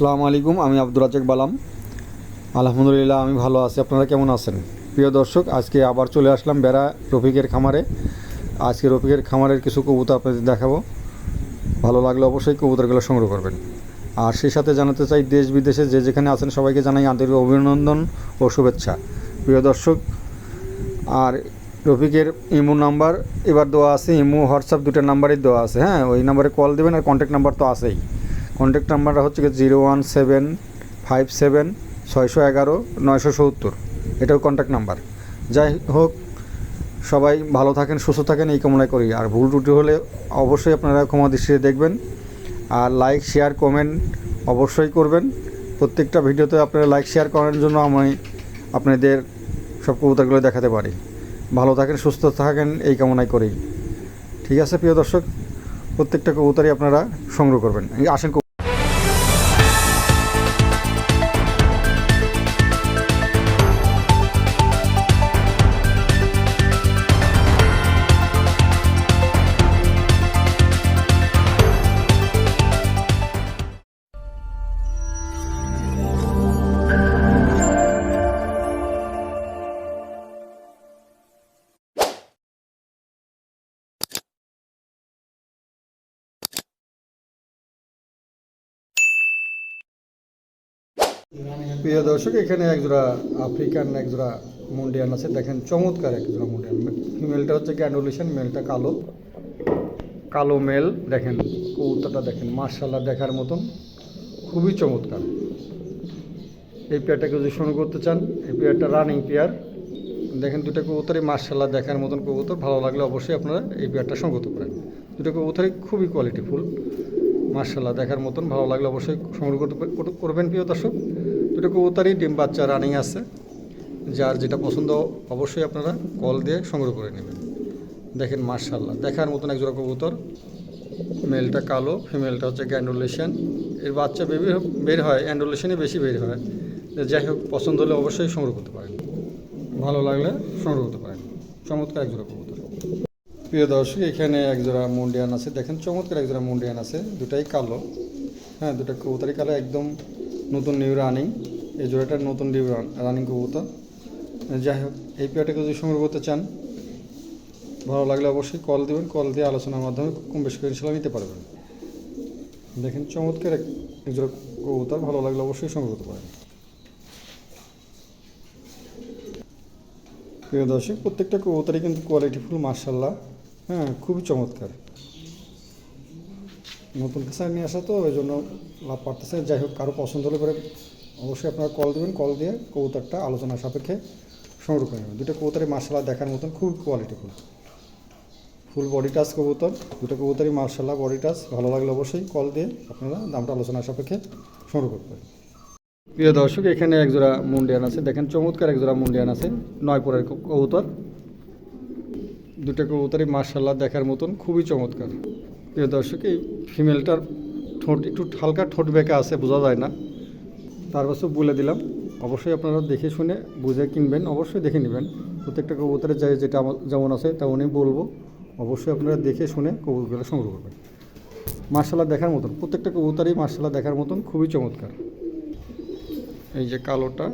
আসসালামু আলাইকুম, আমি আব্দুর রাজাক বালাম। আলহামদুলিল্লাহ, আমি ভালো আছি। আপনারা কেমন আছেন? প্রিয় দর্শক, আজকে আবার চলে আসলাম বেড়া রফিকের খামারে। আজকে রফিকের খামারের কিছু কবুতর আপনাদের দেখাবো। ভালো লাগলে অবশ্যই কবুতরগুলো সংগ্রহ করবেন। আর সেই সাথে জানাতে চাই, দেশ বিদেশে যে যেখানে আছেন, সবাইকে জানাই আন্তরিক অভিনন্দন ও শুভেচ্ছা। প্রিয় দর্শক, আর রফিকের ইমো নাম্বার এবার দেওয়া আছে, ইমো হোয়াটসঅ্যাপ দুটো নাম্বারই দেওয়া আছে। হ্যাঁ ওই নাম্বারে কল দেবেন আর কন্ট্যাক্ট নাম্বার তো আছেই। কন্ট্যাক্ট নাম্বারটা হচ্ছে zero one seven five seven ছয়শো এগারো নয়শো সত্তর। এটাও কন্ট্যাক্ট নাম্বার। যাই হোক, সবাই ভালো থাকেন, সুস্থ থাকেন, এই কামনায় করি। আর ভুল ত্রুটি হলে অবশ্যই আপনারা ক্ষমা দৃষ্টিতে দেখবেন। আর লাইক শেয়ার কমেন্ট অবশ্যই করবেন। প্রত্যেকটা ভিডিওতে আপনারা লাইক শেয়ার করার জন্য আমি আপনাদের সব কবুতরগুলো দেখাতে পারি। ভালো থাকেন, সুস্থ থাকেন, এই কামনায় করেই ঠিক আছে, প্রিয় দর্শক, প্রত্যেকটা কবুতরই আপনারা সংগ্রহ করবেন। আসেন প্রিয় দর্শক, এখানে একজোড়া আফ্রিকান একজোড়া মুন্ডিয়ান আছে। দেখেন, চমৎকার একজোড়া মুন্ডিয়ান। ফিমেলটা হচ্ছে গ্যান্ডুলেশন, মেলটা কালো। কালো মেল, দেখেন কৌতাটা দেখেন মার্শাল্লাহ দেখার মতন। খুবই চমৎকার। এই পেয়ারটাকে যদি শুরু করতে চান, এই পেয়ারটা রানিং পেয়ার দেখেন, দুটো কবুতরই মার্শাল্লাহ দেখার মতন কবুতর। ভালো লাগলে অবশ্যই আপনারা এই পেয়ারটা সংগত করেন দুটো কবুতরই খুবই কোয়ালিটিফুল মার্শাল্লাহ দেখার মতন। ভালো লাগলে অবশ্যই সংগ্রহ করতে- করবেন, প্রিয় দর্শক। দুটো কবুতরই ডিম বাচ্চা রানিং আছে। যার যেটা পছন্দ অবশ্যই আপনারা কল দিয়ে সংগ্রহ করে নেবেন। দেখেন মার্শাল্লাহ দেখার মতন একজোড়া কবুতর। মেলটা কালো ফিমেলটা হচ্ছে গ্যান্ডুলেশন এর বাচ্চা বেবি বের হয় অ্যান্ডুলেশনই বেশি বের হয়। যাই হোক, পছন্দ হলে অবশ্যই সংগ্রহ করতে পারেন। ভালো লাগলে সংগ্রহ করতে পারেন। চমৎকার একজোড়া কবুতর। প্রিয় দর্শক, এখানে একজোড়া মুন্ডিয়ান আছে। দেখেন চমৎকার একজোড়া মুন্ডিয়ান আছে। দুটাই কালো। হ্যাঁ দুটা কবুতরই কালো, একদম নতুন নিউ রানিং এই জোড়াটা নতুন নিউ রানিং কবুতর। যাই হোক, এই পেয়ারটাকে যদি সংগ্রহ করতে চান, ভালো লাগলে অবশ্যই কল দেবেন কল দিয়ে আলোচনার মাধ্যমে কম বেশি করে ইনশাল্লাহ নিতে পারবেন। দেখেন চমৎকার এক একজোড়া কবুতর, ভালো লাগলে অবশ্যই সংগ্রহ করতে পারেন। প্রিয় দর্শক, প্রত্যেকটা কবুতরই কিন্তু কোয়ালিটিফুল মার্শাল্লাহ হ্যাঁ খুবই চমৎকার। নতুন পেশা নিয়ে আসা তো, ওই জন্য লাভ পারতেছে যাই হোক, কারও পছন্দ হলে পরে অবশ্যই আপনারা কল দেবেন কল দিয়ে কবুতরটা আলোচনা সাপেক্ষে সংগ্রহ করে নেবেন। দুটো কবুতরই মার্শাল্লাহ দেখার মতন খুব কোয়ালিটিফুল ফুল। বডি টাচ কবুতর, দুটো কবুতরই মার্শাল্লাহ বডি টাচ ভালো লাগলে অবশ্যই কল দিয়ে আপনারা দামটা আলোচনা সাপেক্ষে সংগ্রহ করতে পারেন প্রিয় দর্শক, এখানে একজোড়া মুন্ডিয়ান আছে। দেখেন, চমৎকার একজোড়া মুন্ডিয়ান আছে নয় পরের কবুতর। দুটো কবুতরই মার্শাল্লাহ দেখার মতন, খুবই চমৎকার। প্রিয় দর্শক, এই ফিমেলটার ঠোঁট একটু হালকা ঠোঁট বেঁকা আছে, বোঝা যায় না। তার পাশে বলে দিলাম। অবশ্যই আপনারা দেখে শুনে বুঝে কিনবেন, অবশ্যই দেখে নেবেন। প্রত্যেকটা কবুতরের যে যেটা যেমন আছে তেমনই বলব। অবশ্যই আপনারা দেখে শুনে কবুতরগুলো সংগ্রহ করবেন। মার্শাল্লাহ দেখার মতন, প্রত্যেকটা কবুতরই মার্শাল্লাহ দেখার মতন খুবই চমৎকার। এই যে কালোটা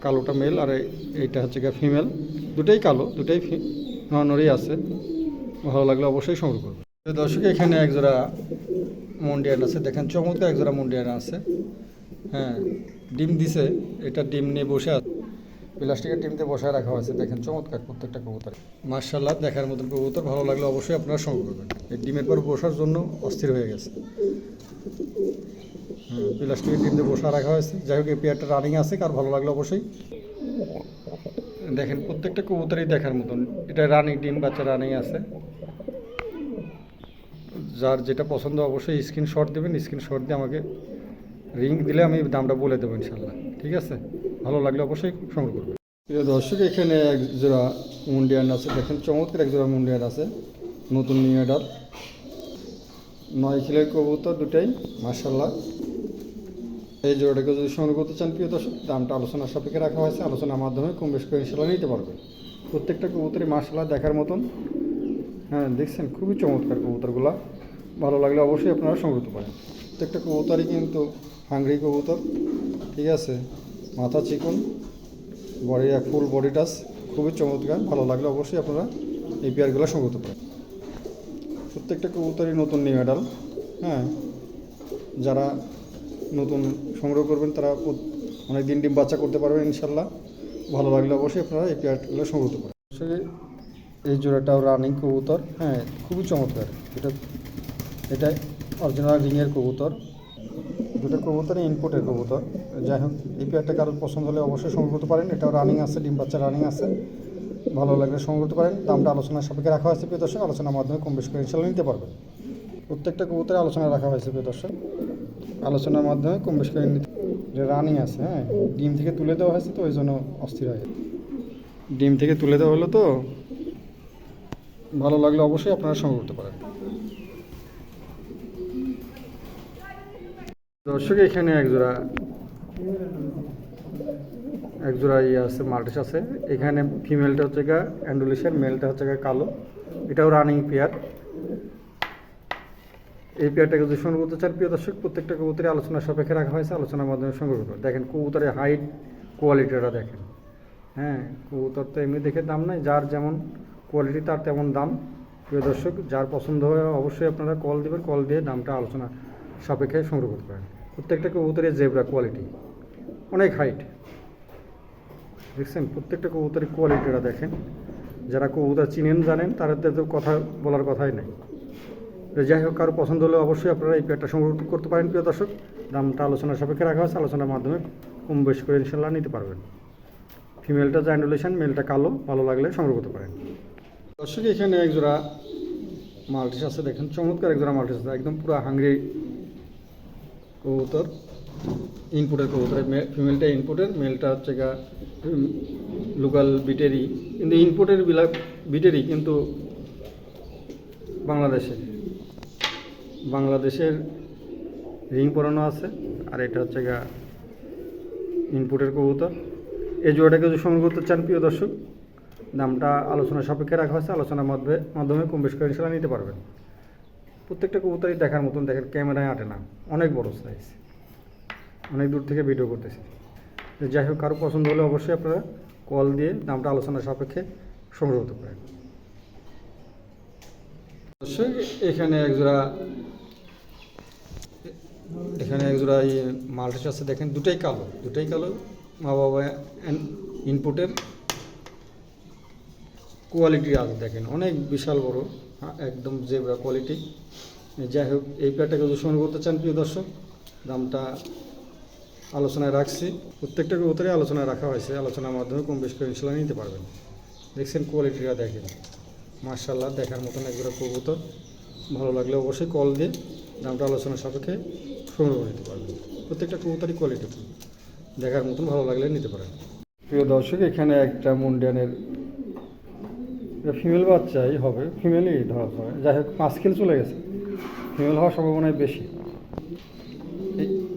কালোটা মেল আর এই- এইটা হচ্ছে গিয়ে ফিমেল। দুটাই কালো, দুটাই নরই আছে। ভালো লাগলে অবশ্যই সংগ্রহ করবে দর্শক এখানে একজোড়া মন্ডিয়ান আছে। দেখেন চমৎকার একজোড়া মন্ডিয়ান আছে। হ্যাঁ ডিম দিছে এটা ডিম নিয়ে বসে আছে। প্লাস্টিকের ডিমতে বসায় রাখা হয়েছে। দেখেন চমৎকার প্রত্যেকটা কবুতর। মার্শাল্লাহ দেখার মতন কবুতর ভালো লাগলে অবশ্যই আপনারা সংগ্রহ করবেন। এই ডিমের পর বসার জন্য অস্থির হয়ে গেছে। হুম, প্লাস্টিকের ডিম দিয়ে বসা রাখা হয়েছে। যাই হোক এই পেয়ারটা রানিং আছে কার ভালো লাগল অবশ্যই। দেখেন প্রত্যেকটা কবুতরই দেখার মতন। এটা রানিং ডিম বাচ্চা রানিং আছে। যার যেটা পছন্দ অবশ্যই স্ক্রিনশট দেবেন স্ক্রিনশট দিয়ে আমাকে রিং দিলে আমি দামটা বলে দেবো ইনশাল্লাহ। ঠিক আছে? ভালো লাগলে অবশ্যই সংগ্রহ করবেন। প্রিয় দর্শক, এখানে এক জোড়া মুন্ডিয়ান আছে। দেখেন চমৎকার এক জোড়া মুন্ডিয়ান আছে। নতুন নিউ অর্ডার। নয় খিলের কবুতর দুটাই মার্শাল্লাহ এই জোড়াটাকে যদি সংগ্রহ করতে চান, প্রিয় দর্শক, দামটা আলোচনার সাপেক্ষে রাখা হয়েছে। আলোচনার মাধ্যমে কম বেশ করে ইনশাল্লাহ নিতে পারবেন। প্রত্যেকটা কবুতরই মার্শাল্লাহ দেখার মতন। হ্যাঁ দেখছেন, খুবই চমৎকার কবুতরগুলা। ভালো লাগলে অবশ্যই আপনারা সংগ্রহ করতে পারেন। প্রত্যেকটা কবুতরই কিন্তু হাঙ্গরি কবুতর, ঠিক আছে? মাথা চিকন, বডি, ফুল বডি টাচ, খুবই চমৎকার। ভালো লাগলে অবশ্যই আপনারা এই পেয়ারগুলো সংগ্রহ করতে পারেন। প্রত্যেকটা কবুতরই নতুন নিউ মেডাল হ্যাঁ? যারা নতুন সংগ্রহ করবেন, তারা অনেক দিন ডিম বাচ্চা করতে পারবেন, ইনশাল্লাহ। ভালো লাগলে অবশ্যই আপনারা এই পেয়ারগুলো সংগ্রহ অবশ্যই এই জোড়াটাও রানিং কবুতর হ্যাঁ খুবই চমৎকার। এটা এটা অরিজিনাল রিংয়ের কবুতর। দুটো কবুতরই ইনপুটের কবুতর। যাই হোক, এই পেয়ারটা কারোর পছন্দ হলে অবশ্যই সংগ্রহ করতে পারেন। এটাও রানিং আছে, ডিম বাচ্চা রানিং আছে। ভালো লাগলে সংগ্রহ করতে পারেন। দামটা আলোচনার সাপেক্ষে রাখা হয়েছে, প্রিয় দর্শক। আলোচনার মাধ্যমে কম বেশি করে ইনশাল্লাহ নিতে পারবেন। প্রত্যেকটা কবুতরে আলোচনা রাখা হয়েছে, প্রিয় দর্শক। আলোচনার মাধ্যমে কম বেশি করে নিতে রানিং আছে হ্যাঁ ডিম থেকে তুলে দেওয়া হয়েছে তো, ওই জন্য অস্থির হয়ে ডিম থেকে তুলে দেওয়া হলো তো ভালো লাগলে অবশ্যই আপনারা সংগ্রহ করতে পারেন। দর্শক, এখানে একজোড়া একজোড়া ইয়ে আছে মাল্টিস আছে। এখানে ফিমেলটা হচ্ছে গা অ্যান্ডুলিশার মেলটা হচ্ছে গা কালো। এটাও রানিং পেয়ার এই পেয়ারটাকে যদি সংগ্রহ করতে চান, প্রিয় দর্শক, প্রত্যেকটা কবুতরের আলোচনা সাপেক্ষে রাখা হয়েছে, আলোচনার মাধ্যমে সংগ্রহ করবেন দেখেন, কবুতরের হাইট কোয়ালিটিটা দেখেন। হ্যাঁ কবুতর তো এমনি দেখে দাম নাই, যার যেমন কোয়ালিটি তার তেমন দাম। প্রিয় দর্শক, যার পছন্দ হয় অবশ্যই আপনারা কল দিবেন কল দিয়ে দামটা আলোচনা সাপেক্ষে সংগ্রহ করতে পারেন। প্রত্যেকটা কবুতরের জেব্রা কোয়ালিটি অনেক হাইট দেখছেন, প্রত্যেকটা কবুতরের কোয়ালিটিটা দেখেন। যারা কবুতর চিনেন, জানেন, তাদের তো কথা বলার কথাই নাই। যাই হোক, কারও পছন্দ হলে অবশ্যই আপনারা এই পেয়ারটা সংগ্রহ করতে পারেন, প্রিয় দর্শক। দামটা আলোচনা সাপেক্ষে রাখা হয়েছে, আলোচনার মাধ্যমে কম বেশ করে ইনশাল্লাহ নিতে পারবেন। ফিমেলটা জাইন্ডুলেশন মেলটা কালো, ভালো লাগলে সংগ্রহ করতে পারেন। দর্শক, এখানে একজোড়া মাল্টিস আছে। দেখেন, চমৎকার একজোড়া মাল্টিস আছে। একদম পুরো হাঙ্গরি কবুতর ইনপুটের কবুতর। ফিমেলটা ইনপুটের মেলটা হচ্ছে গা লোকাল বিটেরি কিন্তু ইনপুটের বিলা বিটেরি কিন্তু বাংলাদেশে। বাংলাদেশের রিং পরানো আছে, আর এটা হচ্ছে গা ইনপুটের কবুতর। এই জোড়াটাকে যদি সংগ্রহ করতে চান, প্রিয় দর্শক দামটা আলোচনার সাপেক্ষে রাখা হয়েছে। আলোচনার মাধ্যমে মাধ্যমে কম বেশ করে ইনশাল্লাহ নিতে পারবেন প্রত্যেকটা কবুতরই দেখার মতন দেখেন, ক্যামেরায় আটে না। অনেক বড় সাইজ অনেক দূর থেকে ভিডিও করতেছি। যাই হোক, কারও পছন্দ হলে অবশ্যই আপনারা কল দিয়ে দামটা আলোচনার সাপেক্ষে সংগ্রহ করতে পারেন। অবশ্যই এখানে একজোড়া এখানে একজোড়া এই মাল্টিস আছে। দেখেন, দুটাই কালো। দুটাই কালো। মা বাবা ইনপুটের কোয়ালিটি আছে দেখেন অনেক বিশাল বড় হ্যাঁ, একদম জেব্রা কোয়ালিটি যাই হোক এই যদি সংগ্রহ করতে চান প্রিয় দর্শক দামটা আলোচনায় রাখছি। প্রত্যেকটা কবুতরে আলোচনায় রাখা হয়েছে আলোচনার মাধ্যমে কম বেশ করে ইনশাল্লাহ নিতে পারবেন। দেখছেন কোয়ালিটিটা দেখেন। মার্শাল্লাহ দেখার মতন একবার কবুতর। ভালো লাগলে অবশ্যই কল দিয়ে দামটা আলোচনার সাপেক্ষে সংগ্রহ নিতে পারবেন। প্রত্যেকটা কবুতরই কোয়ালিটি দেখার মতন ভালো লাগলে নিতে পারেন। প্রিয় দর্শক এখানে একটা মুন্ডিয়ানের ফিমেল বাচ্চাই হবে ফিমেলই ধরা হয় যাই হোক পাঁচ কিল চলে গেছে। ফিমেল হওয়ার সম্ভাবনাই বেশি।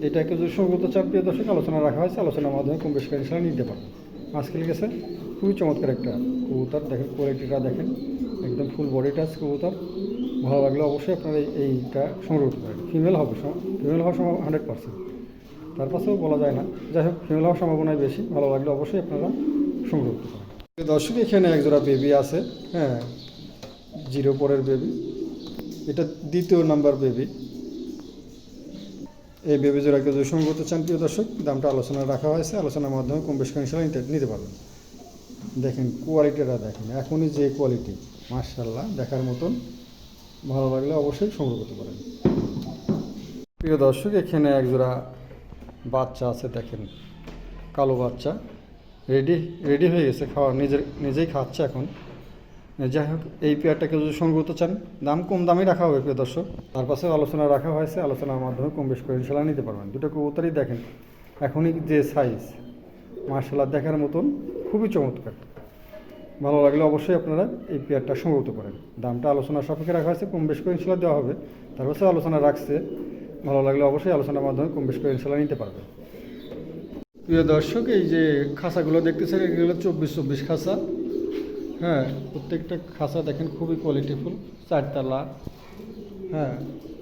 এটাকে যদি সঙ্গত চাপ প্রিয় দর্শক আলোচনা রাখা হয়েছে আলোচনার মাধ্যমে কম বেশি করে নিতে পারবে। পাঁচ কিল গেছে। খুবই চমৎকার একটা কবুতর। দেখেন কোয়ালিটিটা দেখেন। একদম ফুল বডি টাচ কবুতর। ভালো লাগলে অবশ্যই আপনারা এই- এইটা সংগ্রহ করতে পারেন। ফিমেল হবে ফিমেল হওয়ার সম্ভাবনা হান্ড্রেড পার্সেন্ট তার পাশেও বলা যায় না। যাই হোক ফিমেল হওয়ার সম্ভাবনাই বেশি। ভালো লাগলে অবশ্যই আপনারা সংগ্রহ করতে পারেন। দর্শক, এখানে একজোড়া বেবি আছে হ্যাঁ জিরো পরের বেবি এটা দ্বিতীয় নাম্বার বেবি এই বেবি জোড়াকে যদি সংগ্রহ করতে চান, প্রিয় দর্শক, দামটা আলোচনা রাখা হয়েছে। আলোচনার মাধ্যমে কম বেশ নিতে নিতে পারবেন। দেখেন কোয়ালিটিটা দেখেন, এখনই যে কোয়ালিটি মার্শাল্লাহ দেখার মতন। ভালো লাগলে অবশ্যই সংগ্রহ করতে পারেন। প্রিয় দর্শক, এখানে একজোড়া বাচ্চা আছে, দেখেন, কালো বাচ্চা। রেডি রেডি হয়ে গেছে, খাওয়া। নিজের, নিজেই খাচ্ছে এখন। যাই হোক, এই পেয়ারটাকে যদি সংগ্রহ চান, দাম কম দামে রাখা হবে, প্রিয় দর্শক। তার পাশে আলোচনা রাখা হয়েছে। আলোচনার মাধ্যমে কম বেশ করে ইনশাল্লাহ নিতে পারবেন। দুটো কবুতরই দেখেন। এখনই যে সাইজ মার্শাল্লাহ দেখার মতন, খুবই চমৎকার। ভালো লাগলে অবশ্যই আপনারা এই পেয়ারটা সংগ্রহ করেন। দামটা আলোচনার সাপেক্ষে রাখা হয়েছে, কম বেশ করে ইনশাল্লাহ দেওয়া হবে। তার পাশে আলোচনা রাখছে। ভালো লাগলে অবশ্যই আলোচনার মাধ্যমে কম বেশ করে ইনশাল্লাহ নিতে পারবেন। প্রিয় দর্শক, এই যে খাঁচাগুলো দেখতেছেন, এগুলো চব্বিশ চব্বিশ খাঁচা হ্যাঁ প্রত্যেকটা খাঁচা দেখেন খুবই কোয়ালিটিফুল চারতলা। হ্যাঁ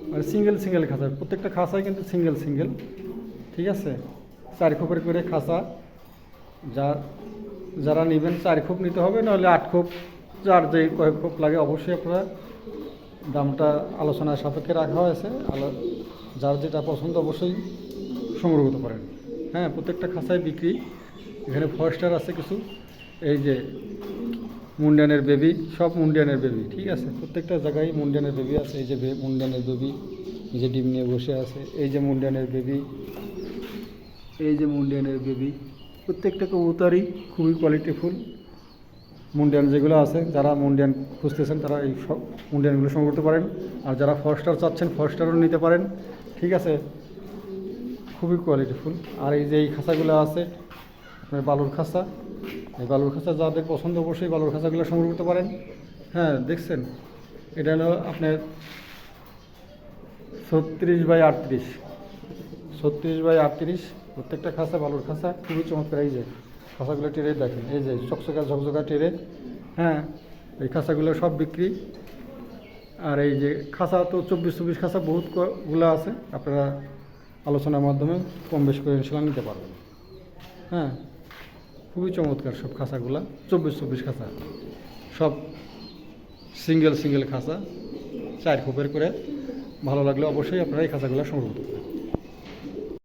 মানে সিঙ্গেল সিঙ্গেল খাঁচা প্রত্যেকটা খাঁচাই কিন্তু সিঙ্গেল সিঙ্গেল ঠিক আছে? চার খোপের করে খাঁচা যা, যারা নেবেন চার খোপ নিতে হবে, নাহলে আট খোপ, যার যে কয়েক খোপ লাগে অবশ্যই আপনারা দামটা আলোচনার সাপেক্ষে রাখা হয়েছে। আলো, যার যেটা পছন্দ অবশ্যই সংগ্রহ করতে পারেন। হ্যাঁ প্রত্যেকটা খাঁচায় বিক্রি। এখানে ফরেস্টার আছে কিছু। এই যে মুন্ডিয়ানের বেবি, সব মুন্ডিয়ানের বেবি, ঠিক আছে? প্রত্যেকটা জায়গায় মুন্ডিয়ানের বেবি আছে। এই যে মুন্ডিয়ানের বেবি, এই যে ডিম নিয়ে বসে আছে। এই যে মুন্ডিয়ানের বেবি, এই যে মুন্ডিয়ানের বেবি। প্রত্যেকটা কবুতারই খুবই কোয়ালিটিফুল মুন্ডিয়ান যেগুলো আছে, যারা মুন্ডিয়ান খুঁজতেছেন, তারা এই সব মুন্ডিয়ানগুলো সংগ্রহ করতে পারেন। আর যারা ফরেস্টার চাচ্ছেন, ফরেস্টারও নিতে পারেন। ঠিক আছে? খুবই কোয়ালিটিফুল আর এই যে এই খাঁচাগুলো আছে, আপনার বালুর খাঁচা, এই বালুর খাঁচা যাদের পছন্দ অবশ্যই বালুর খাঁচাগুলো সংগ্রহ করতে পারেন। হ্যাঁ দেখছেন? এটা হলো আপনার ছত্রিশ বাই আটত্রিশ। ছত্রিশ বাই আটত্রিশ, প্রত্যেকটা খাঁচা বালুর খাঁচা, খুবই চমৎকার। এই যে খাঁচাগুলো টেরে দেখেন, এই যে চকচকা ঝকঝকা টেরে। হ্যাঁ এই খাঁচাগুলো সব বিক্রি। আর এই যে খাঁচা তো চব্বিশ চব্বিশ খাঁচা বহুত ক- আছে, আপনারা আলোচনার মাধ্যমে কম বেশ করে ইনশাল্লাহ নিতে পারবেন হ্যাঁ খুবই চমৎকার সব খাঁচাগুলা চব্বিশ চব্বিশ খাঁচা। সব সিঙ্গেল সিঙ্গেল খাঁচা, চার খোপের করে। ভালো লাগলে অবশ্যই আপনারা এই খাঁচাগুলো সংগ্রহ করতে